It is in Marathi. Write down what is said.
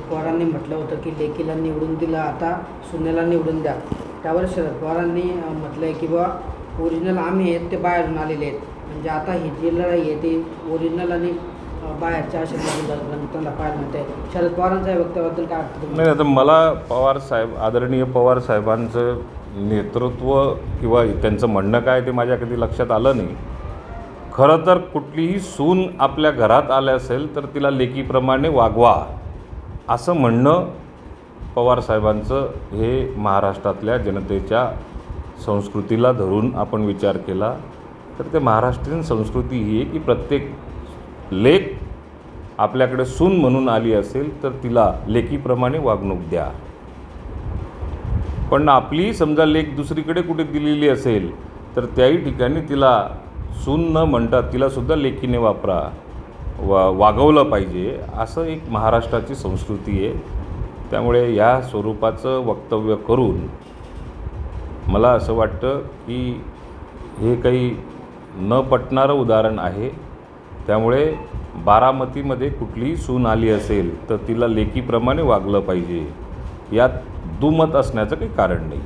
पवारांनी म्हटलं होतं की लेकीला निवडून दिलं आता सुनेला निवडून द्या. त्यावर शरद पवारांनी म्हटलं आहे की बा ओरिजिनल आम्ही आहेत ते बाहेरून आलेले आहेत. म्हणजे आता ही जी लढाई आहे ती ओरिजिनल आणि बाहेरच्या अशा त्यांना पाहायला मिळते. शरद पवारांच्या या वक्तव्याबद्दल काय वाटतं नाही आता मला पवार साहेब आदरणीय पवार साहेबांचं नेतृत्व किंवा त्यांचं म्हणणं काय ते माझ्या कधी लक्षात आलं नाही. खरं तर कुठलीही सून आपल्या घरात आल्या असेल तर तिला लेकीप्रमाणे वागवा. असं म्हणणं पवार साहेबांचं हे महाराष्ट्रातल्या जनतेच्या संस्कृतीला धरून आपण विचार केला तर ते महाराष्ट्रीयन संस्कृती ही आहे की प्रत्येक लेख आपल्याकडे सून म्हणून आली असेल तर तिला लेखीप्रमाणे वागणूक द्या. पण आपली समजा लेख दुसरीकडे कुठे दिलेली असेल तर त्याही ठिकाणी तिला सून न म्हणता तिलासुद्धा लेखीने वापरा. वा वागवलं पाहिजे असं एक महाराष्ट्राची संस्कृती आहे. त्यामुळे या स्वरूपाचं वक्तव्य करून मला असं वाटतं की हे काही न पटणारं उदाहरण आहे. त्यामुळे बारामतीमध्ये कुठलीही सून आली असेल तर तिला लेकीप्रमाणे वागलं पाहिजे. यात दुमत असण्याचं काही कारण नाही